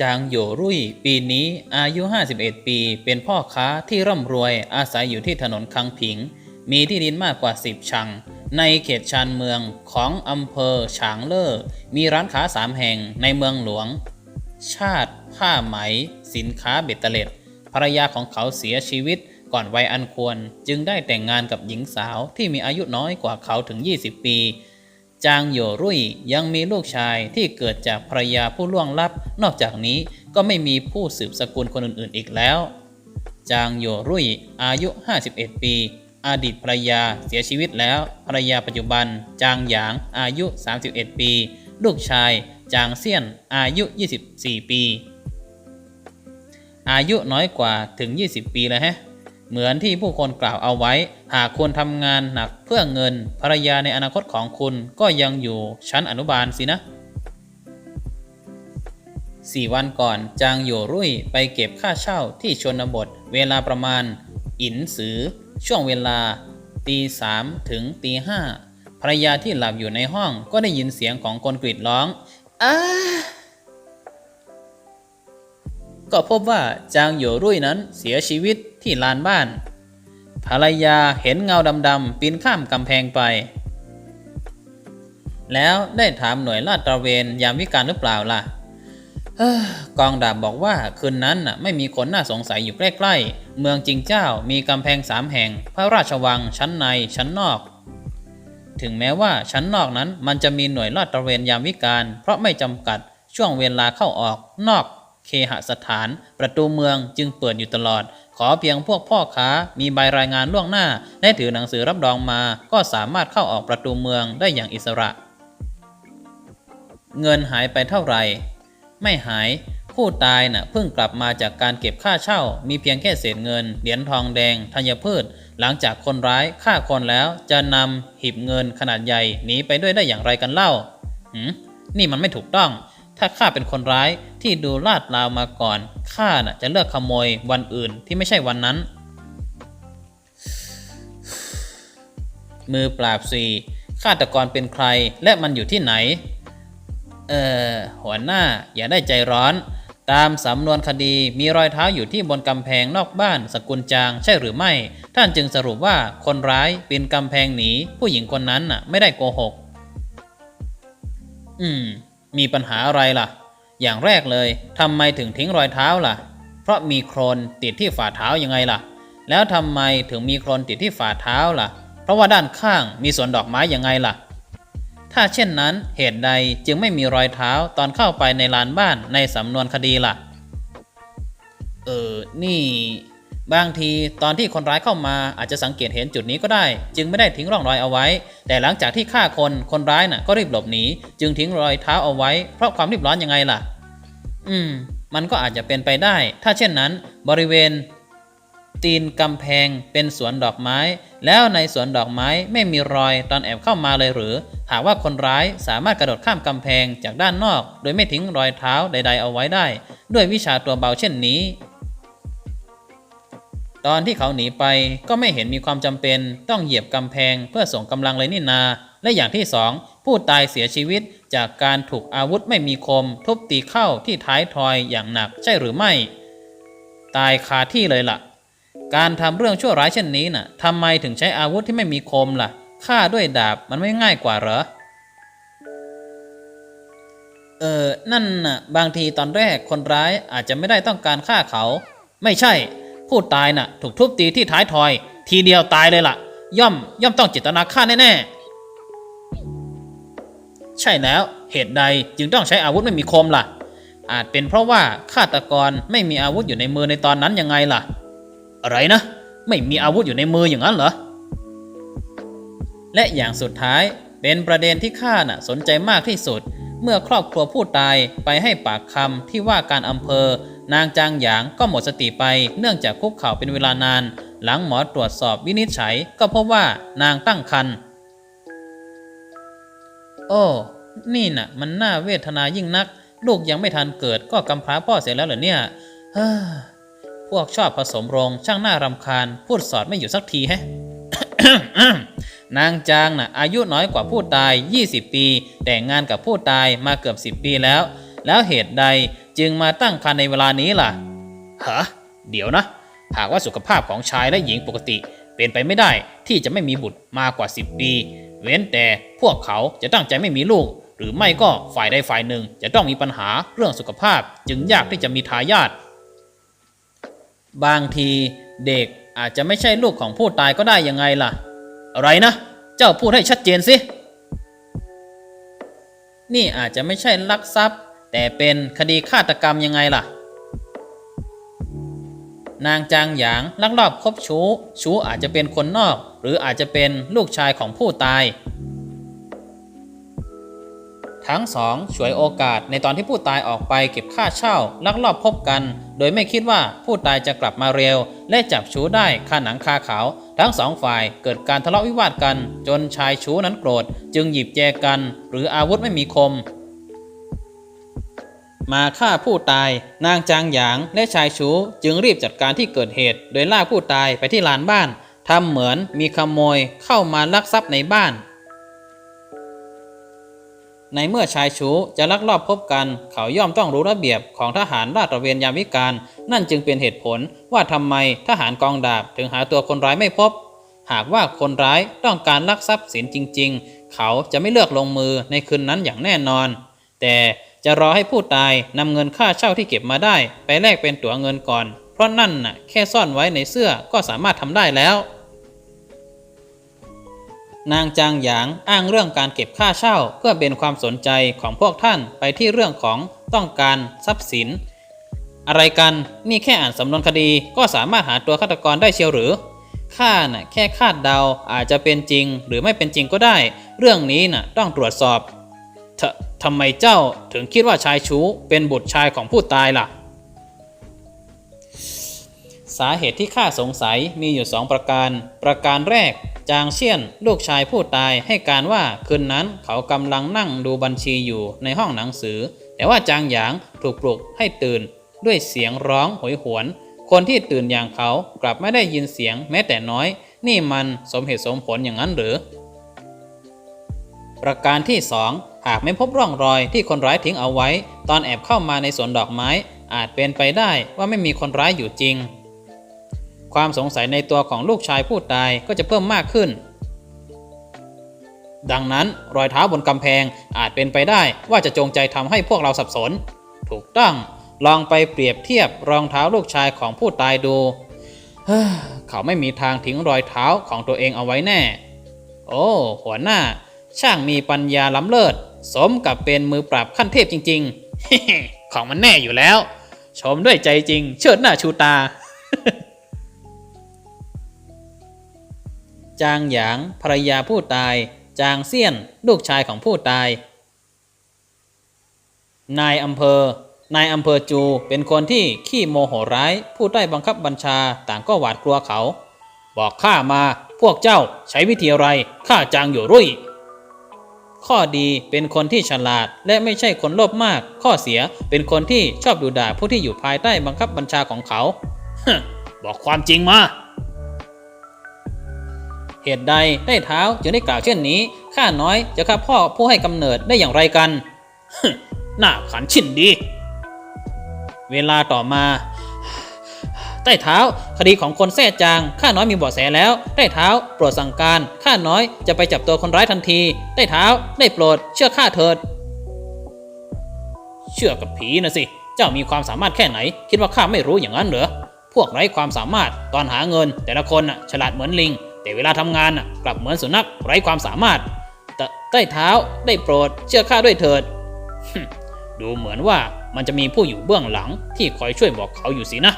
จางโยรุ่ยปีนี้อายุ 51 ปี เป็นพ่อค้าที่ร่ำรวยอาศัยอยู่ที่ถนนคังผิง มีที่ดินมากกว่า 10 ชัง ในเขตชานเมืองของอำเภอฉางเล่อมีร้านค้าสามแห่งในเมืองหลวง ชาติ ผ้าไหม สินค้าเบ็ดเตล็ดภรรยาของเขาเสียชีวิตก่อนวัยอันควร จึงได้แต่งงานกับหญิงสาวที่มีอายุน้อยกว่าเขาถึง 20 ปี จางโยรุ่ยยังมีลูกชายที่เกิดจากภรรยาผู้ล่วงลับ นอกจากนี้ก็ไม่มีผู้สืบสกุลคนอื่นๆอีกแล้ว จางโยรุ่ยอายุ 51 ปี อดีตภรรยาเสียชีวิตแล้ว ภรรยาปัจจุบัน จางหยางอายุ 31 ปี ลูกชาย จางเซียนอายุ 24 ปี อายุน้อยกว่าถึง 20 ปีแล้วฮะ เหมือนที่ผู้คนกล่าวเอาไว้ หากคุณทำงานหนักเพื่อเงิน ภรรยาในอนาคตของคุณก็ยังอยู่ชั้นอนุบาลสินะสี่วันก่อนจางโยรุ่ยไปเก็บค่าเช่าที่ชนบท เวลาประมาณ อินสือ ช่วงเวลา ตีสามถึงตีห้าภรรยาที่หลับอยู่ในห้องก็ได้ยินเสียงของคนกรีดร้องอ้าก็พบว่าจางโยรุ่ยนั้นเสียชีวิต ที่ลานบ้าน ภรรยาเห็นเงาดำๆปีนข้ามกำแพงไป แล้วได้ถามหน่วยลาดตระเวนยามวิการหรือเปล่าล่ะออกองดาบบอกว่าคืนนั้นไม่มีคนน่าสงสัยอยู่ใกล้ๆ เมืองจิงเจ้ามีกำแพงสามแห่ง พระราชวังชั้นในชั้นนอก ถึงแม้ว่าชั้นนอกนั้นมันจะมีหน่วยลาดตระเวนยามวิการ เพราะไม่จำกัดช่วงเวลาเข้าออกนอก เคหสถาน ประตูเมืองจึงเปิดอยู่ตลอด ขอเพียงพวกพ่อค้ามีใบรายงานล่วงหน้าและถือหนังสือรับรองมา ก็สามารถเข้าออกประตูเมืองได้อย่างอิสระ เงินหายไปเท่าไหร่ ไม่หายผู้ตายน่ะเพิ่งกลับมาจากการเก็บค่าเช่า มีเพียงแค่เศษเงิน เหรียญทองแดงธัญพืช หลังจากคนร้ายฆ่าคนแล้วจะนำหีบเงินขนาดใหญ่หนีไปด้วยได้อย่างไรกันเล่าหืมนี่มันไม่ถูกต้อง ถ้าข้าเป็นคนร้ายที่ดูลาดลาวมาก่อน ข้าน่ะจะเลือกขโมยวันอื่นที่ไม่ใช่วันนั้น มือปราบสีฆาตกรเป็นใครและมันอยู่ที่ไหน เอ่อ หัวหน้าอย่าได้ใจร้อน ตามสำนวนคดีมีรอยเท้าอยู่ที่บนกำแพงนอกบ้านสกุลจางใช่หรือไม่ ท่านจึงสรุปว่าคนร้ายปีนกำแพงหนีผู้หญิงคนนั้นน่ะไม่ได้โกหก อืม มีปัญหาอะไรล่ะ อย่างแรกเลยทำไมถึงทิ้งรอยเท้าล่ะ เพราะมีโครนติดที่ฝ่าเท้ายังไงล่ะ แล้วทำไมถึงมีโครนติดที่ฝ่าเท้าล่ะ เพราะว่าด้านข้างมีสวนดอกไม้ยังไงล่ะ ถ้าเช่นนั้นเหตุใดจึงไม่มีรอยเท้าตอนเข้าไปในลานบ้านในสำนวนคดีล่ะ เออ นี่ บางทีตอนที่คนร้ายเข้ามาอาจจะสังเกตเห็นจุดนี้ก็ได้ จึงไม่ได้ทิ้งร่องรอยเอาไว้ แต่หลังจากที่ฆ่าคนคนร้ายน่ะก็รีบหลบหนีจึงทิ้งรอยเท้าเอาไว้ เพราะความรีบร้อนยังไงล่ะ อืม มันก็อาจจะเป็นไปได้ ถ้าเช่นนั้น บริเวณ ตีนกำแพงเป็นสวนดอกไม้ แล้วในสวนดอกไม้ไม่มีรอยตอนแอบเข้ามาเลยหรือหากว่าคนร้ายสามารถกระโดดข้ามกำแพงจากด้านนอก โดยไม่ทิ้งรอยเท้าใด ๆ เอาไว้ได้ ด้วยวิชาตัวเบาเช่นนี้ ตอนที่เขาหนีไปก็ไม่เห็นมีความจำเป็นต้องเหยียบกำแพงเพื่อส่งกำลังเลยนี่นา และอย่างที่สองผู้ตายเสียชีวิตจากการถูกอาวุธไม่มีคม ทุบตีเข้าที่ท้ายทอยอย่างหนักใช่หรือไม่ ตายคาที่เลยล่ะ การทำเรื่องชั่วร้ายเช่นนี้น่ะทำไมถึงใช้อาวุธที่ไม่มีคมล่ะฆ่าด้วยดาบมันไม่ง่ายกว่าเหรอ เออนั่นน่ะบางทีตอนแรกคนร้ายอาจจะไม่ได้ต้องการฆ่าเขา ไม่ใช่ ผู้ตายน่ะ ถูกทุบตีที่ท้ายทอย ทีเดียวตายเลยล่ะ ย่อมย่อมต้องเจตนาฆ่าแน่ๆ ใช่แล้วเหตุใดจึงต้องใช้อาวุธไม่มีคมล่ะ อาจเป็นเพราะว่าฆาตกรไม่มีอาวุธอยู่ในมือในตอนนั้นยังไงล่ะ อะไรนะ ไม่มีอาวุธอยู่ในมืออย่างนั้นเหรอ และอย่างสุดท้ายเป็นประเด็นที่ข้าน่ะสนใจมากที่สุด เมื่อครอบครัวผู้ตายไปให้ปากคำที่ว่าการอำเภอ นางจางหยางก็หมดสติไปเนื่องจากคุกเข่าเป็นเวลานาน หลังหมอตรวจสอบวินิจฉัยก็พบว่านางตั้งครรภ์โอ้ นี่น่ะ มันน่าเวทนายิ่งนัก ลูกยังไม่ทันเกิดก็กำพร้าพ่อเสียแล้วเหรอเนี่ยเฮ้อพวกชอบผสมโรงช่างน่ารำคาญ พูดสอดไม่อยู่สักทีแฮะนางจางน่ะอายุน้อยกว่าผู้ตาย 20 ปี แต่งงานกับผู้ตายมาเกือบ 10 ปีแล้ว แล้วเหตุใด จึงมาตั้งครรภ์ในเวลานี้ล่ะฮะเดี๋ยวนะ หากว่าสุขภาพของชายและหญิงปกติ เป็นไปไม่ได้ที่จะไม่มีบุตรมากกว่า 10 ปี เว้นแต่พวกเขาจะตั้งใจไม่มีลูก หรือไม่ก็ฝ่ายใดฝ่ายหนึ่ง จะต้องมีปัญหาเรื่องสุขภาพ จึงยากที่จะมีทายาทบางทีเด็กอาจจะไม่ใช่ลูกของผู้ตายก็ได้ยังไงล่ะ อะไรนะ เจ้าพูดให้ชัดเจนสิ นี่อาจจะไม่ใช่ลักทรัพย์ แต่เป็นคดีฆาตกรรมยังไงล่ะ นางจางหยางลักลอบคบชู้ ชู้อาจจะเป็นคนนอก หรืออาจจะเป็นลูกชายของผู้ตาย ทั้งสองฉวยโอกาสในตอนที่ผู้ตายออกไปเก็บค่าเช่า ลักลอบพบกัน โดยไม่คิดว่าผู้ตายจะกลับมาเร็ว และจับชู้ได้คาหนังคาเขา ทั้งสองฝ่ายเกิดการทะเลาะวิวาทกัน จนชายชู้นั้นโกรธ จึงหยิบแจกัน หรืออาวุธไม่มีคม มาฆ่าผู้ตาย นางจางหยางและชายชูจึงรีบจัดการที่เกิดเหตุ โดยลากผู้ตายไปที่ลานบ้านทำเหมือนมีขโมยเข้ามาลักทรัพย์ในบ้าน ในเมื่อชายชูจะลักลอบพบกัน เขาย่อมต้องรู้ระเบียบของทหารราดตระเวนยามวิกาลนั่นจึงเป็นเหตุผลว่าทำไมทหารกองดาบถึงหาตัวคนร้ายไม่พบ หากว่าคนร้ายต้องการลักทรัพย์สินจริง ๆ เขาจะไม่เลือกลงมือในคืนนั้นอย่างแน่นอน แต่ จะรอให้ผู้ตายนำเงินค่าเช่าที่เก็บมาได้ ไปแลกเป็นตั๋วเงินก่อน เพราะนั่นน่ะแค่ซ่อนไว้ในเสื้อก็สามารถทำได้แล้ว นางจางหยางอ้างเรื่องการเก็บค่าเช่า เพื่อเป็นความสนใจของพวกท่านไปที่เรื่องของต้องการทรัพย์สิน อะไรกันนี่แค่อ่านสำนวนคดีก็สามารถหาตัวฆาตกรได้เชียวหรือข้าน่ะแค่คาดเดาอาจจะเป็นจริงหรือไม่เป็นจริงก็ได้ เรื่องนี้น่ะต้องตรวจสอบท ทำไมเจ้าถึงคิดว่าชายชู้เป็นบุตรชายของผู้ตายล่ะ สาเหตุที่ข้าสงสัยมีอยู่สองประการ ประการแรก จางเชี่ยน ลูกชายผู้ตายให้การว่าคืนนั้นเขากำลังนั่งดูบัญชีอยู่ในห้องหนังสือ แต่ว่าจางหยางถูกปลุกให้ตื่นด้วยเสียงร้องโหยหวน คนที่ตื่นอย่างเขากลับไม่ได้ยินเสียงแม้แต่น้อย นี่มันสมเหตุสมผลอย่างนั้นหรือ ประการที่สอง หากไม่พบร่องรอยที่คนร้ายทิ้งเอาไว้ ตอนแอบเข้ามาในสวนดอกไม้ อาจเป็นไปได้ว่าไม่มีคนร้ายอยู่จริง ความสงสัยในตัวของลูกชายผู้ตายก็จะเพิ่มมากขึ้น ดังนั้นรอยเท้าบนกำแพงอาจเป็นไปได้ว่าจะจงใจทำให้พวกเราสับสน ถูกต้องลองไปเปรียบเทียบรองเท้าลูกชายของผู้ตายดูเขาไม่มีทางทิ้งรอยเท้าของตัวเองเอาไว้แน่ โอ้ หัวหน้า ช่างมีปัญญาล้ำเลิศ สมกับเป็นมือปราบขั้นเทพจริงๆ ของมันแน่อยู่แล้ว ชมด้วยใจจริง เชิดหน้าชูตา จางหยางภรรยาผู้ตาย จางเซียนลูกชายของผู้ตาย นายอำเภอนายอำเภอจูเป็นคนที่ขี้โมโหร้าย ผู้ใต้บังคับบัญชาต่างก็หวาดกลัวเขา บอกข้ามาพวกเจ้าใช้วิธีอะไรข้าจางอยู่รุ่ย ข้อดีเป็นคนที่ฉลาด และไม่ใช่คนโลภมาก ข้อเสียเป็นคนที่ชอบดูด่าผู้ที่อยู่ภายใต้บังคับบัญชาของเขาบอกความจริงมา เหตุใดได้เท้าจึงได้กล่าวเช่นนี้ ข้าน้อยจะฆ่าพ่อผู้ให้กำเนิดได้อย่างไรกันหน้าขันชินดี เวลาต่อมา ใต้เท้า คดีของคนแท้จาง ข้าน้อยมีเบาะแสแล้ว ใต้เท้า โปรดสั่งการ ข้าน้อยจะไปจับตัวคนร้ายทันที ใต้เท้า ได้โปรด เชื่อข้าเถิด เชื่อกับผีนะสิ เจ้ามีความสามารถแค่ไหน คิดว่าข้าไม่รู้อย่างนั้นเหรอ พวกไร้ความสามารถ ตอนหาเงิน แต่ละคนน่ะ ฉลาดเหมือนลิง แต่เวลาทำงานน่ะ กลับเหมือนสุนัขไร้ความสามารถ แต่ใต้เท้า ได้โปรด เชื่อข้าด้วยเถิด ดูเหมือนว่ามันจะมีผู้อยู่เบื้องหลังที่คอยช่วยบอกเขาอยู่สินะ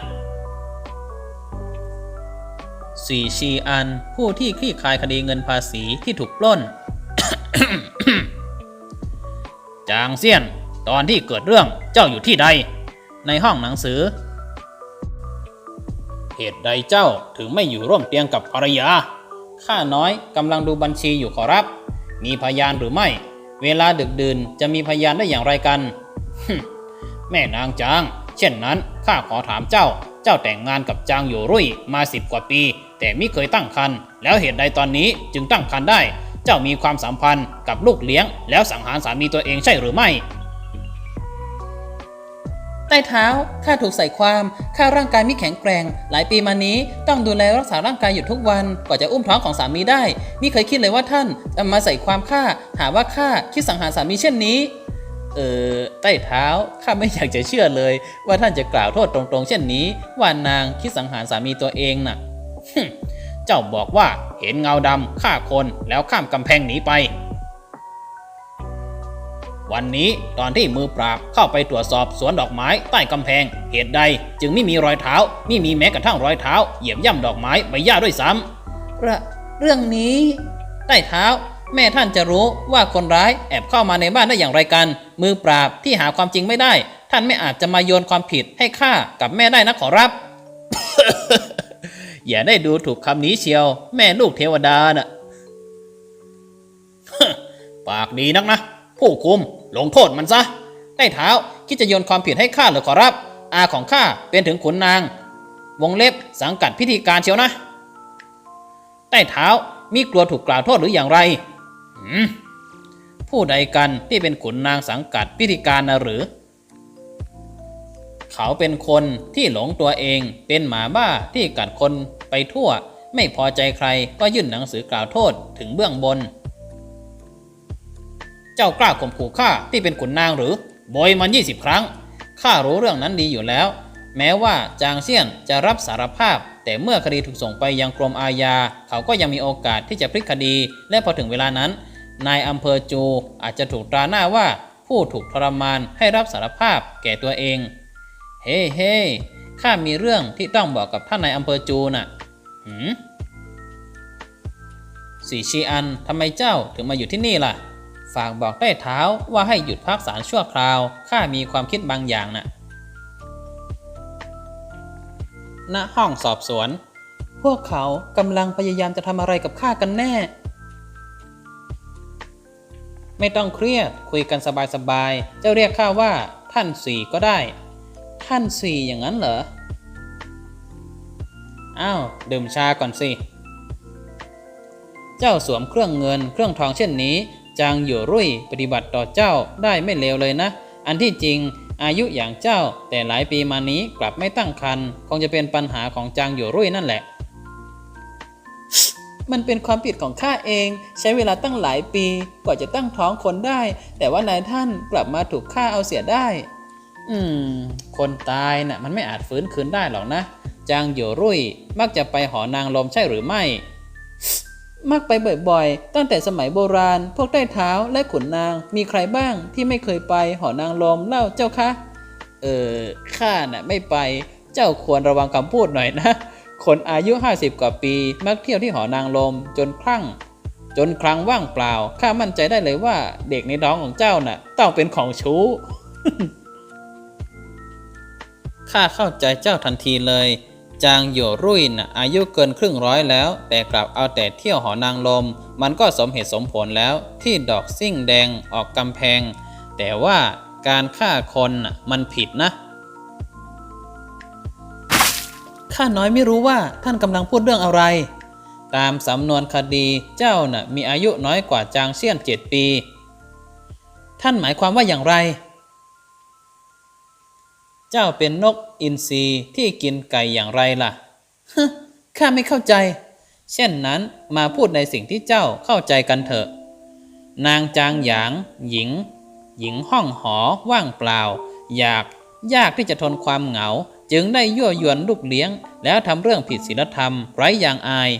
สีชีอัน ผู้ที่คลี่คลายคดีเงินภาษีที่ถูกปล้น จางเซียน ตอนที่เกิดเรื่องเจ้าอยู่ที่ใด ในห้องหนังสือ เหตุใดเจ้าถึงไม่อยู่ร่วมเตียงกับภรรยา ข้าน้อยกำลังดูบัญชีอยู่ขอรับ มีพยานหรือไม่ เวลาดึกดื่นจะมีพยานได้อย่างไรกัน แม่นางจาง เช่นนั้นข้าขอถามเจ้าเจ้าแต่งงานกับจางอยู่รุ่ยมาสิบกว่าปี แต่ไม่เคยตั้งครรภ์แล้วเหตุใดตอนนี้จึงตั้งครรภ์ได้ เจ้ามีความสัมพันธ์กับลูกเลี้ยง แล้วสังหารสามีตัวเองใช่หรือไม่ใต้เท้าข้าถูกใส่ความข้าร่างกายไม่แข็งแกร่ง หลายปีมานี้ต้องดูแลรักษาร่างกายอยู่ทุกวันกว่าจะอุ้มท้องของสามีได้มิเคยคิดเลยว่าท่านจะมาใส่ความข้าหาว่าข้าคิดสังหารสามีเช่นนี้ เออใต้เท้าข้าไม่อยากจะเชื่อเลย ว่าท่านจะกล่าวโทษตรงๆ เช่นนี้ ว่านางคิดสังหารสามีตัวเองน่ะฮึ่ม เจ้าบอกว่าเห็นเงาดำฆ่าคนแล้วข้ามกำแพงหนีไป วันนี้ตอนที่มือปราบเข้าไปตรวจสอบสวนดอกไม้ใต้กำแพง เหตุใดจึงไม่มีรอยเท้า ไม่มีแม้กระทั่งรอยเท้า เหยียบย่ำดอกไม้ใบหญ้าด้วยซ้ำเรเรื่องนี้ ใต้เท้า แม่ท่านจะรู้ว่าคนร้ายแอบเข้ามาในบ้านได้อย่างไรกัน มือปราบที่หาความจริงไม่ได้ ท่านไม่อาจจะมาโยนความผิดให้ข้ากับแม่ได้นะขอรับ อย่าได้ดูถูกคำนี้เชียว แม่ลูกเทวดาน่ะปากดีนักนะ ผู้คุมลงโทษมันซะใต้เท้าคิดจะโยนความผิดให้ข้าหรือขอรับ อาของข้าเป็นถึงขุนนาง วงเล็บสังกัดพิธีการเชียวนะใต้เท้ามีกลัวถูกกล่าวโทษหรืออย่างไรผู้ใดกันที่เป็นขุนนางสังกัดพิธีการนะหรือ เขาเป็นคนที่หลงตัวเองเป็นหมาบ้าที่กัดคน ทั่ว ไม่พอใจใครก็ยื่นหนังสือกล่าวโทษถึงเบื้องบน เจ้ากล้าข่มขู่ข้าที่เป็นขุนนางหรือโบยมันยี่สิบครั้ง ข้ารู้เรื่องนั้นดีอยู่แล้ว แม้ว่าจางเซียนจะรับสารภาพ แต่เมื่อคดีถูกส่งไปยังกรมอาญา เขาก็ยังมีโอกาสที่จะพลิกคดี และพอถึงเวลานั้น นายอำเภอจูอาจจะถูกตราหน้าว่าผู้ถูกทรมานให้รับสารภาพแก่ตัวเอง เฮ้เฮ้ข้ามีเรื่องที่ต้องบอกกับท่านนายอำเภอจูน่ะ หืมสีชีอันทำไมเจ้าถึงมาอยู่ที่นี่ล่ะ ฝากบอกใต้เท้าว่าให้หยุดพักสารชั่วคราว ข้ามีความคิดบางอย่างน่ะณห้องสอบสวน พวกเขากำลังพยายามจะทำอะไรกับข้ากันแน่ ไม่ต้องเครียดคุยกันสบายๆเจ้าเรียกข้าว่า ท่านสี่ก็ได้ ท่านสี่อย่างนั้นเหรอ อ้าวดื่มชาก่อนสิ เจ้าสวมเครื่องเงินเครื่องทองเช่นนี้ จางอยู่รุ่ยปฏิบัติต่อเจ้าได้ไม่เลวเลยนะ อันที่จริงอายุอย่างเจ้าแต่หลายปีมานี้กลับไม่ตั้งครรภ์คงจะเป็นปัญหาของจางอยู่รุ่ยนั่นแหละ มันเป็นความผิดของข้าเอง ใช้เวลาตั้งหลายปีกว่าจะตั้งท้องคนได้ แต่ว่านายท่านกลับมาถูกฆ่าเอาเสียได้ อืม คนตายน่ะมันไม่อาจฟื้นคืนได้หรอกนะ จางอยู่รุ่ย มักจะไปหอนางลมใช่หรือไม่ มักไปบ่อยๆ ตั้งแต่สมัยโบราณ พวกใต้เท้าและขุนนางมีใครบ้างที่ไม่เคยไปหอนางลมเล่าเจ้าคะ เออข้าน่ะไม่ไป เจ้าควรระวังคำพูดหน่อยนะ คนอายุ 50 กว่าปี มักเที่ยวที่หอนางลมจนคลั่ง จนครั้งว่างเปล่า ข้ามั่นใจได้เลยว่าเด็กในท้องของเจ้าน่ะต้องเป็นของชู้ข้าเข้าใจเจ้าทันทีเลย จางหยวรุ่ยนะอายุเกินครึ่งร้อยแล้ว แต่กลับเอาแต่เที่ยวหอนางลม มันก็สมเหตุสมผลแล้วที่ดอกซิ่งแดงออกกำแพง แต่ว่าการฆ่าคนมันผิดนะข้าน้อยไม่รู้ว่าท่านกำลังพูดเรื่องอะไร ตามสำนวนคดีเจ้าน่ะมีอายุน้อยกว่าจางเซียนเจ็ดปี ท่านหมายความว่าอย่างไร จ้าเป็นนกอินทรีที่กินไก่อย่างไรล่ะฮึข้าไม่เข้าใจ เช่นนั้นมาพูดในสิ่งที่เจ้าเข้าใจกันเถอะ นางจางหยาง หญิง หญิงห้องหอว่างเปล่า อยากยากที่จะทนความเหงา จึงได้ยั่วยวนลูกเลี้ยง แล้วทำเรื่องผิดศีลธรรมไร้อย่างอาย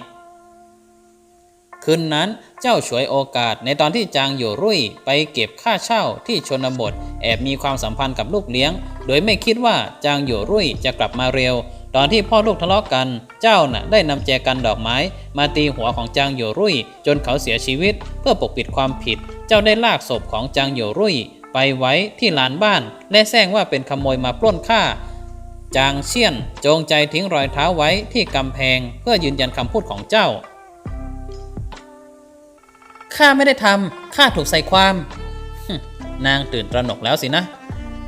คืนนั้นเจ้าฉวยโอกาสในตอนที่จางอยู่รุ่ยไปเก็บค่าเช่าที่ชนบท แอบมีความสัมพันธ์กับลูกเลี้ยง โดยไม่คิดว่าจางอยู่รุ่ยจะกลับมาเร็ว ตอนที่พ่อลูกทะเลาะกัน เจ้าน่ะได้นำแจกันดอกไม้ มาตีหัวของจางอยู่รุ่ย จนเขาเสียชีวิต เพื่อปกปิดความผิด เจ้าได้ลากศพของจางอยู่รุ่ย ไปไว้ที่ลานบ้าน และแซงว่าเป็นขโมยมาปล้นฆ่าจางเซียนจงใจทิ้งรอยเท้าไว้ที่กำแพง เพื่อยืนยันคำพูดของเจ้า ข้าไม่ได้ทำข้าถูกใส่ความ นางตื่นตระหนกแล้วสินะ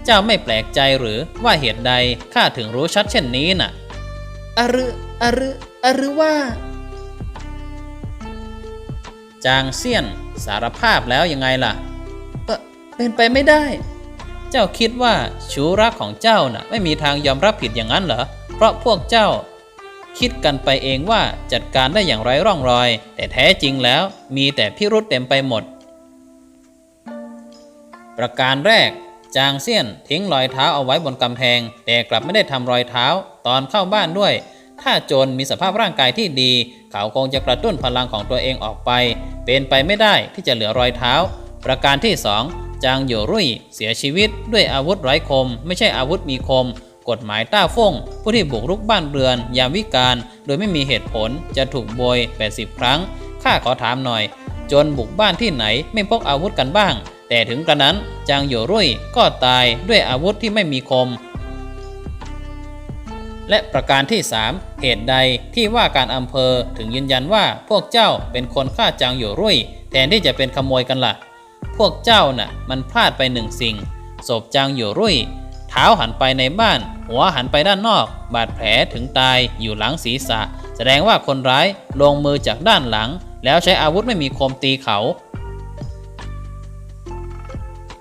เจ้าไม่แปลกใจหรือว่าเหตุใดข้าถึงรู้ชัดเช่นนี้น่ะอรึอรึอรึว่า จางเซียนสารภาพแล้วยังไงล่ะเอ่อเป็นไปไม่ได้ เจ้าคิดว่าชูรักของเจ้าน่ะ ไม่มีทางยอมรับผิดอย่างนั้นเหรอ เพราะพวกเจ้า คิดกันไปเองว่าจัดการได้อย่างไรร่องรอย แต่แท้จริงแล้วมีแต่พิรุษเต็มไปหมด ประการแรก จางเซียนทิ้งรอยเท้าเอาไว้บนกำแพง แต่กลับไม่ได้ทำรอยเท้า ตอนเข้าบ้านด้วย ถ้าโจรมีสภาพร่างกายที่ดี เขาคงจะกระตุ้นพลังของตัวเองออกไป เป็นไปไม่ได้ที่จะเหลือรอยเท้า ประการที่สองจางหยรุ่ยเสียชีวิตด้วยอาวุธไร้คม ไม่ใช่อาวุธมีคม กฎหมายต้าฟ่งผู้ที่บุกรุกบ้านเรือน ยามวิกาลโดยไม่มีเหตุผลจะถูกโบย 80 ครั้ง ข้าขอถามหน่อย จนบุกบ้านที่ไหนไม่พกอาวุธกันบ้าง แต่ถึงกระนั้นจางหยรุ่ยก็ตายด้วยอาวุธที่ไม่มีคม และประการที่ 3 เหตุใดที่ว่าการอำเภอถึงยืนยันว่าพวกเจ้าเป็นคนฆ่าจางหยรุ่ยแทนที่จะเป็นขโมยกันละ่ะ พวกเจ้าน่ะมันพลาดไปหนึ่งสิ่งศพจางหยรุ่ย เท้าหันไปในบ้าน หัวหันไปด้านนอก บาดแผลถึงตายอยู่หลังศีรษะ แสดงว่าคนร้ายลงมือจากด้านหลัง แล้วใช้อาวุธไม่มีคมตีเขา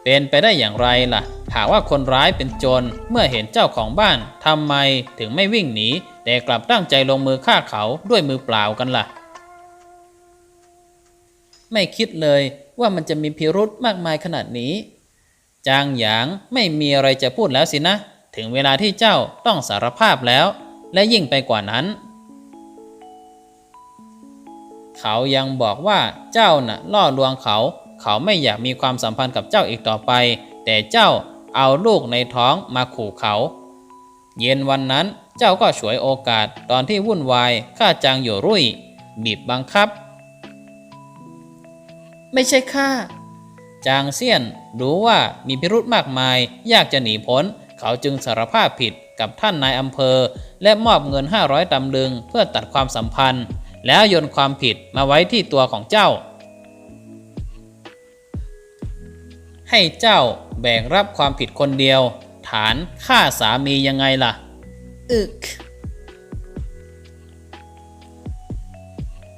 เป็นไปได้อย่างไรล่ะหากว่าคนร้ายเป็นโจรเมื่อเห็นเจ้าของบ้านทำไมถึงไม่วิ่งหนี แต่กลับตั้งใจลงมือฆ่าเขาด้วยมือเปล่ากันล่ะ ไม่คิดเลยว่ามันจะมีพิรุธมากมายขนาดนี้ จางหยางไม่มีอะไรจะพูดแล้วสินะ ถึงเวลาที่เจ้าต้องสารภาพแล้ว และยิ่งไปกว่านั้น เขายังบอกว่าเจ้าน่ะล่อลวงเขา เขาไม่อยากมีความสัมพันธ์กับเจ้าอีกต่อไป แต่เจ้าเอาลูกในท้องมาขู่เขา เย็นวันนั้นเจ้าก็ฉวยโอกาสตอนที่วุ่นวายฆ่าจางหยวรุ่ย บีบบังคับ ไม่ใช่ข้า จางเซียนรู้ว่ามีพิรุธมากมาย ยากจะหนีพ้น เขาจึงสารภาพผิดกับท่านนายอำเภอ และมอบเงิน 500ตำลึงเพื่อตัดความสัมพันธ์ แล้วโยนความผิดมาไว้ที่ตัวของเจ้า ให้เจ้าแบกรับความผิดคนเดียว ฐานฆ่าสามียังไงล่ะ อึก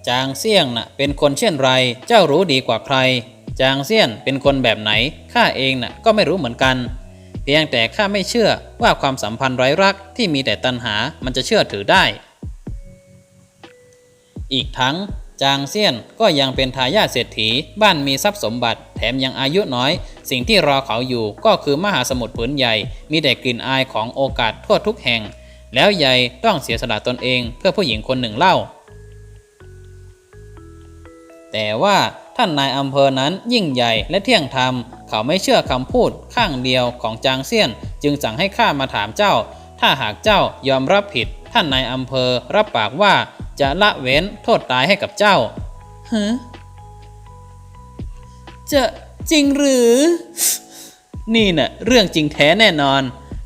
จางเซี่ยงน่ะเป็นคนเช่นไร เจ้ารู้ดีกว่าใคร จางเซียนเป็นคนแบบไหนข้าเองน่ะก็ไม่รู้เหมือนกัน เพียงแต่ข้าไม่เชื่อว่าความสัมพันธ์ไร้รักที่มีแต่ตัณหามันจะเชื่อถือได้ อีกทั้งจางเซียนก็ยังเป็นทายาทเศรษฐี บ้านมีทรัพย์สมบัติ แถมยังอายุน้อย สิ่งที่รอเขาอยู่ก็คือมหาสมุทรผืนใหญ่ มีแต่กลิ่นอายของโอกาสทั่วทุกแห่ง แล้วใหญ่ต้องเสียสละตนเองเพื่อผู้หญิงคนหนึ่งเล่า แต่ว่าท่านนายอำเภอนั้นยิ่งใหญ่และเที่ยงธรรม เขาไม่เชื่อคำพูดข้างเดียวของจางเซียน จึงสั่งให้ข้ามาถามเจ้า ถ้าหากเจ้ายอมรับผิด ท่านนายอำเภอรับปากว่าจะละเว้นโทษตายให้กับเจ้าฮะจะจริงหรือ นี่น่ะเรื่องจริงแท้แน่นอน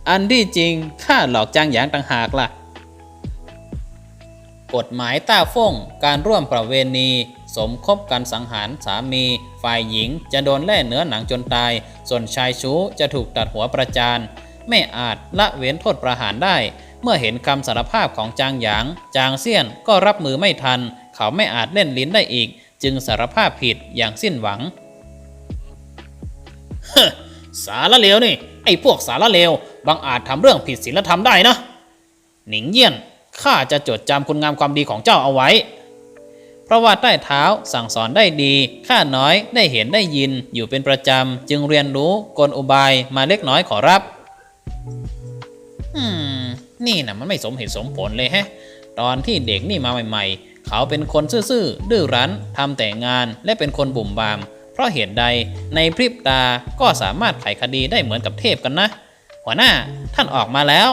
อันที่จริงข้าหลอกจางหยางต่างหากล่ะ กฎหมายต้าฟ่งการร่วมประเวณี สมคบกันสังหารสามี ฝ่ายหญิงจะโดนแล่เนื้อหนังจนตาย ส่วนชายชู้จะถูกตัดหัวประจานไม่อาจละเว้นโทษประหารได้ เมื่อเห็นคำสารภาพของจางหยาง จางเซียนก็รับมือไม่ทัน เขาไม่อาจเล่นลิ้นได้อีก จึงสารภาพผิดอย่างสิ้นหวังสารเลวนี่ ไอ้พวกสารเลวบังอาจทำเรื่องผิดศีลธรรมได้นะ หนิงเยี่ยนข้าจะจดจำคุณงามความดีของเจ้าเอาไว้ เพราะว่าใต้เท้าสั่งสอนได้ดีข้าน้อยได้เห็นได้ยินอยู่เป็นประจำ จึงเรียนรู้กลอุบายมาเล็กน้อยขอรับ อืม นี่นะมันไม่สมเหตุสมผลเลยแฮะ ตอนที่เด็กนี่มาใหม่ๆ เขาเป็นคนซื่อๆดื้อรั้นทำแต่งานและเป็นคนบุ่มบาม เพราะเหตุใดในพริบตาก็สามารถไขคดีได้เหมือนกับเทพกันนะ หัวหน้าท่านออกมาแล้ว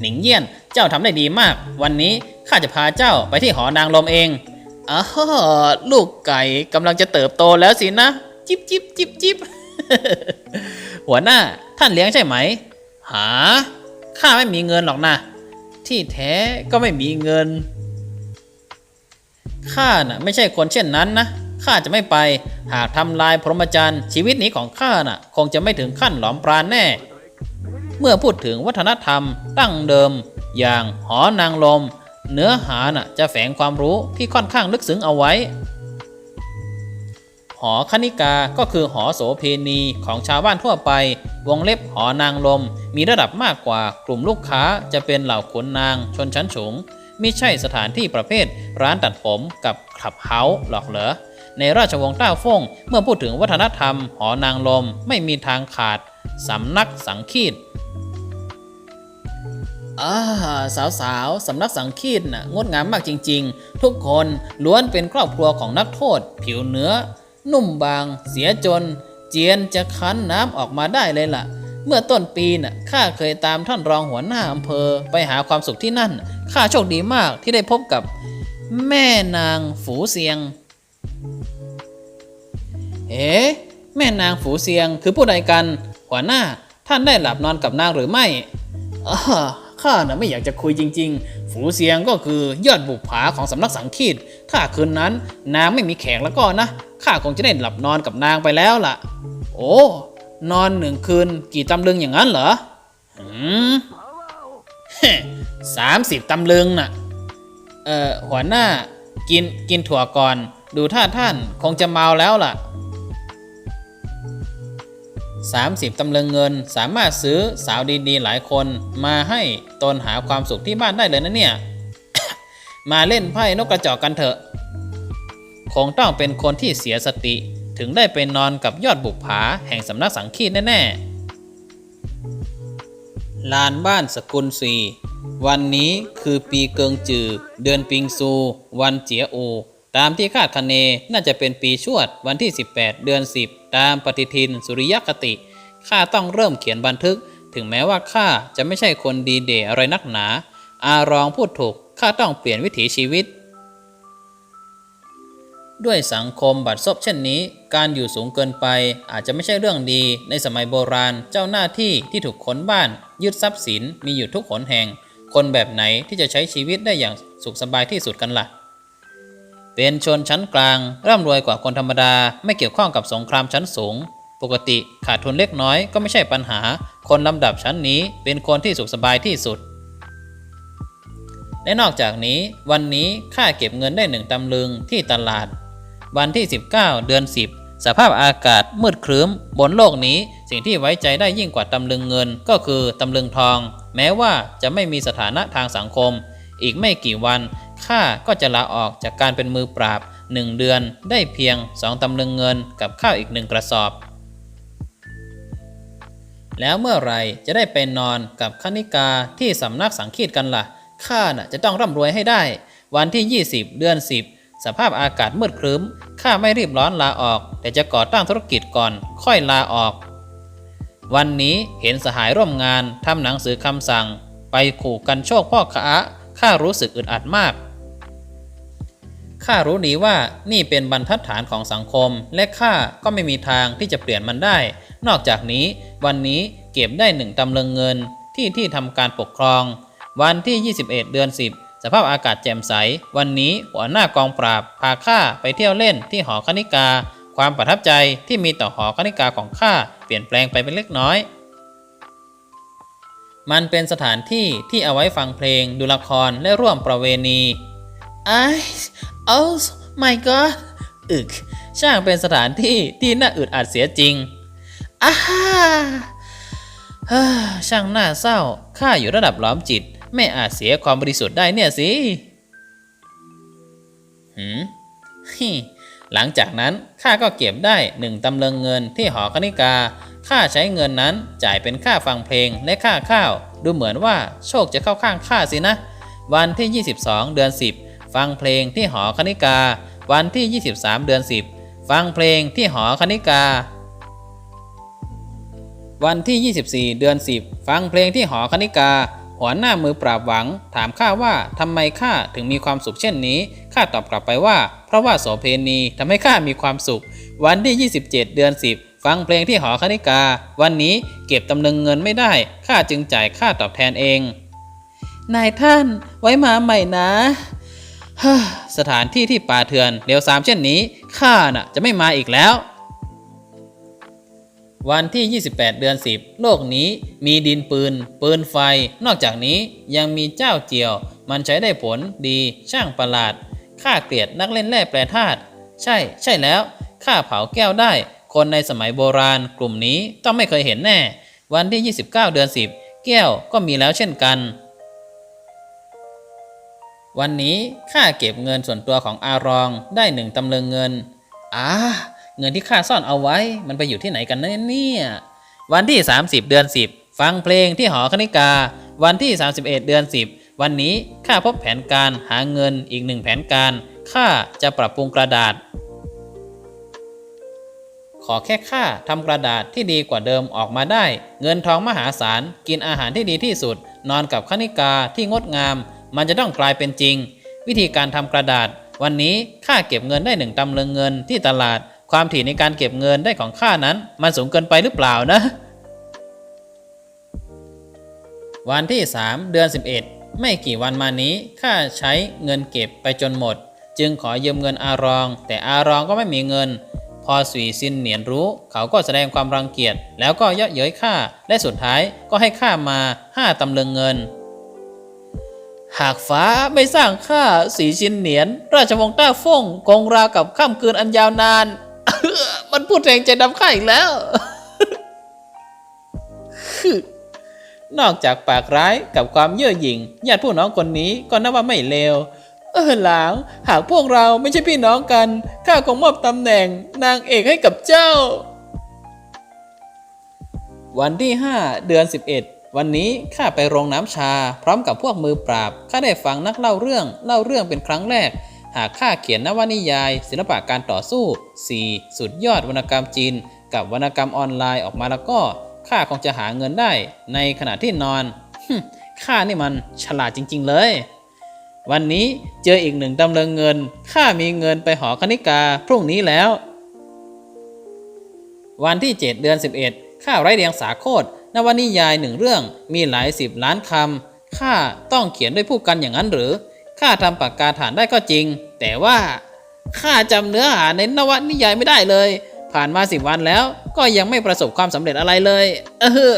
หนิงเยี่ยนเจ้าทำได้ดีมาก วันนี้ ข้าจะพาเจ้าไปที่หอนางลมเองอ๋อลูกไก่กำลังจะเติบโตแล้วสินะ จิบจิบจิบจิบหัวหน้าท่านเลี้ยงใช่ไหม หา ข้าไม่มีเงินหรอกนะ ที่แท้ก็ไม่มีเงิน ข้าน่ะไม่ใช่คนเช่นนั้นนะข้าจะไม่ไป หากทำลายพรหมจรรย์ชีวิตนี้ของข้าน่ะ คงจะไม่ถึงขั้นหลอมปราณแน่ เมื่อพูดถึงวัฒนธรรมตั้งเดิม อย่างหอนางลม เนื้อหาน่ะจะแฝงความรู้ที่ค่อนข้างลึกซึ้งเอาไว้ หอคณิกาก็คือหอโสเพณีของชาวบ้านทั่วไป วงเล็บหอนางลม มีระดับมากกว่ากลุ่มลูกค้าจะเป็นเหล่าขุนนางชนชั้นสูงมิใช่สถานที่ประเภท ร้านตัดผมกับคลับเฮาส์หรอกเหรอในราชวงศ์ต้าฟ่งเมื่อพูดถึงวัฒนธรรม หอนางลมไม่มีทางขาดสำนักสังคีต อ่าสาวๆสำนักสังคีตน่ะงดงามมากจริง ๆ ทุกคนล้วนเป็นครอบครัวของนักโทษ ผิวเนื้อ นุ่มบาง เสียจน เจียนจะคั้นน้ำออกมาได้เลยล่ะ เมื่อต้นปีน่ะข้าเคยตามท่านรองหัวหน้าอำเภอไปหาความสุขที่นั่นข้าโชคดีมากที่ได้พบกับแม่นางฝูเซียง เอ๊ะแม่นางฝูเซียงคือผู้ใดกัน หัวหน้าท่านได้หลับนอนกับนางหรือไม่อา ข้าน่ะไม่อยากจะคุยจริง ๆ ฝูเสียงก็คือยอดบุปผาของสำนักสังคีตถ้าคืนนั้นนางไม่มีแขกแล้วก็นะข้าคงจะได้หลับนอนกับนางไปแล้วล่ะ โอ้นอนหนึ่งคืนกี่ตำลึงอย่างนั้นเหรอหืมสามสิบตำลึงน่ะ เอ่อหัวหน้ากินกินถั่วก่อน ดูท่าท่านคงจะเมาแล้วล่ะ 30 ตำลึงเงินสามารถซื้อสาวดีๆ หลายคนมาให้ตนหาความสุขที่บ้านได้เลยนะเนี่ย มาเล่นไพ่นกกระจอกกันเถอะ คงต้องเป็นคนที่เสียสติถึงได้ไปนอนกับยอดบุปผาแห่งสำนักสังคีตแน่ๆ ลานบ้านสกุลสีวันนี้คือปีเกิงจือ เดือนปิงซู วันเจียโอตามที่คาดคะเนน่าจะเป็นปีชวด วันที่ 18 เดือน 10 ตามปฏิทินสุริยคติ ข้าต้องเริ่มเขียนบันทึก ถึงแม้ว่าข้าจะไม่ใช่คนดีเดย์อะไรนักหนา อารองพูดถูก ข้าต้องเปลี่ยนวิถีชีวิต ด้วยสังคมบัดซบเช่นนี้ การอยู่สูงเกินไปอาจจะไม่ใช่เรื่องดีในสมัยโบราณ เจ้าหน้าที่ที่ถูกขนบ้าน ยึดทรัพย์สินมีอยู่ทุกหนแห่ง คนแบบไหนที่จะใช้ชีวิตได้อย่างสุขสบายที่สุดกันล่ะ เป็นชนชั้นกลาง ร่ำรวยกว่าคนธรรมดา ไม่เกี่ยวข้องกับสงครามชั้นสูง ปกติขาดทุนเล็กน้อยก็ไม่ใช่ปัญหา คนลำดับชั้นนี้เป็นคนที่สุขสบายที่สุด และนอกจากนี้ วันนี้ข้าเก็บเงินได้หนึ่งตำลึงที่ตลาด วันที่ 19 เดือน 10 สภาพอากาศมืดครึ้ม บนโลกนี้สิ่งที่ไว้ใจได้ยิ่งกว่าตำลึงเงิน ก็คือตำลึงทอง แม้ว่าจะไม่มีสถานะทางสังคม อีกไม่กี่วัน ข้าก็จะลาออกจากการเป็นมือปราบ1เดือนได้เพียง2ตำลึงเงินกับข้าวอีกหนึ่งกระสอบ แล้วเมื่อไรจะได้ไปนอนกับคณิกาที่สำนักสังคีตกันล่ะข้าน่ะจะต้องร่ำรวยให้ได้ วันที่ 20 เดือน 10 สภาพอากาศมืดครึ้มข้าไม่รีบร้อนลาออก แต่จะก่อตั้งธุรกิจก่อน ค่อยลาออก วันนี้เห็นสหายร่วมงานทำหนังสือคำสั่ง ไปขู่กันโชคพ่อค้าข้ารู้สึกอึดอัดมาก ข้ารู้ดีว่านี่เป็นบรรทัดฐานของสังคม และข้าก็ไม่มีทางที่จะเปลี่ยนมันได้ นอกจากนี้ วันนี้เก็บได้หนึ่งตำลึงเงินที่ที่ทำการปกครอง วันที่ 21 เดือน 10 สภาพอากาศแจ่มใส วันนี้หัวหน้ากองปราบ พาข้าไปเที่ยวเล่นที่หอคณิกา ความประทับใจที่มีต่อหอคณิกาของข้าเปลี่ยนแปลงไปเป็นเล็กน้อยมันเป็นสถานที่ที่เอาไว้ฟังเพลง ดูละครและร่วมประเวณีไอ้ oh my god อึก ช่างเป็นสถานที่ที่น่าอึดอัดเสียจริงอ้าฮ่าฮ้อช่างน่าเศร้า ข้าอยู่ระดับล้อมจิต ไม่อาจเสียความบริสุทธิ์ได้เนี่ยสิ หืมฮิหลังจากนั้นข้าก็เก็บได้หนึ่งตำลึงเงินที่หอคณิกา ข้าใช้เงินนั้นจ่ายเป็นค่าฟังเพลงและค่าข้าว ดูเหมือนว่าโชคจะเข้าข้างข้าสินะ วันที่ 22 เดือน 10 ฟังเพลงที่หอคณิกา วันที่ 23 เดือน 10 ฟังเพลงที่หอคณิกา วันที่ 24 เดือน 10 ฟังเพลงที่หอคณิกา หัวหน้ามือปราบหวัง ถามข้าว่าทำไมข้าถึงมีความสุขเช่นนี้ข้าตอบกลับไปว่า เพราะว่าโสเพณีทำให้ข้ามีความสุข วันที่ 27 เดือน 10ฟังเพลงที่หอคณิกา วันนี้เก็บตำลึงเงินไม่ได้ข้าจึงจ่ายค่าตอบแทนเอง นายท่านไว้มาใหม่นะ สถานที่ที่ป่าเถื่อนเดี๋ยวสามเช่นนี้ข้าน่ะจะไม่มาอีกแล้ว วันที่ 28 เดือน 10 โลกนี้มีดินปืน ปืนไฟ นอกจากนี้ยังมีเจ้าเจียว มันใช้ได้ผลดีช่างประหลาดข้าเกลียดนักเล่นแร่แปรธาตุใช่ ใช่แล้วข้าเผาแก้วได้ คนในสมัยโบราณ กลุ่มนี้ต้องไม่เคยเห็นแน่ วันที่ 29 เดือน 10 แก้วก็มีแล้วเช่นกัน วันนี้ข้าเก็บเงินส่วนตัวของอารองได้หนึ่งตำลึงเงินอ่าเงินที่ข้าซ่อนเอาไว้มันไปอยู่ที่ไหนกันเนี่ยวันที่ 30 เดือน 10 ฟังเพลงที่หอคณิกา วันที่ 31 เดือน 10 วันนี้ข้าพบแผนการหาเงินอีกหนึ่งแผนการข้าจะปรับปรุงกระดาษ ขอแค่ข้าทำกระดาษที่ดีกว่าเดิมออกมาได้ เงินทองมหาศาลกินอาหารที่ดีที่สุด นอนกับคณิกาที่งดงาม มันจะต้องกลายเป็นจริง วิธีการทำกระดาษ วันนี้ข้าเก็บเงินได้หนึ่งตำลึงเงินที่ตลาด ความถี่ในการเก็บเงินได้ของข้านั้น มันสูงเกินไปหรือเปล่านะ วันที่ 3 เดือน 11 ไม่กี่วันมานี้ข้าใช้เงินเก็บไปจนหมด จึงขอยืมเงินอารอง แต่อารองก็ไม่มีเงิน พอสวีซินเหนียนรู้ เขาก็แสดงความรังเกียจแล้วก็เยาะเย้ยข้าและสุดท้ายก็ให้ข้ามาห้าตำลึงเงิน หากฟ้าไม่สร้างข้าสีชินเหนียน ราชวงศ์ต้าฟ่งคงราวกับข้ามคืนอันยาวนาน มันพูดแรงใจดำข้าอีกแล้ว นอกจากปากร้ายกับความเย่อหยิ่งญาติผู้น้องคนนี้ก็นับว่าไม่เลวเออหลางหากพวกเราไม่ใช่พี่น้องกันข้าคงมอบตำแหน่งนางเอกให้กับเจ้า วันที่ 5 เดือน 11 วันนี้ข้าไปโรงน้ำชา พร้อมกับพวกมือปราบข้าได้ฟังนักเล่าเรื่องเล่าเรื่องเป็นครั้งแรก หากข้าเขียนนวนิยาย ศิลปะการต่อสู้ 4. สุดยอดวรรณกรรมจีน กับวรรณกรรมออนไลน์ออกมาแล้วก็ข้าคงจะหาเงินได้ ในขณะที่นอนข้านี่มันฉลาดจริง ๆ เลย วันนี้เจออีกหนึ่งตำเลึงเงินข้ามีเงินไปหอคณิกาพรุ่งนี้แล้ว วันที่ 7 เดือน 11ข้าไร้เดียงสาโคตร นวนิยายหนึ่งเรื่องมีหลายสิบล้านคำข้าต้องเขียนด้วยผู้กันอย่างนั้นหรือข้าทำปากกาฐานได้ก็จริง แต่ว่าข้าจำเนื้อหาในนวนิยายไม่ได้เลย ผ่านมาสิบวันแล้วก็ยังไม่ประสบความสำเร็จอะไรเลย เออ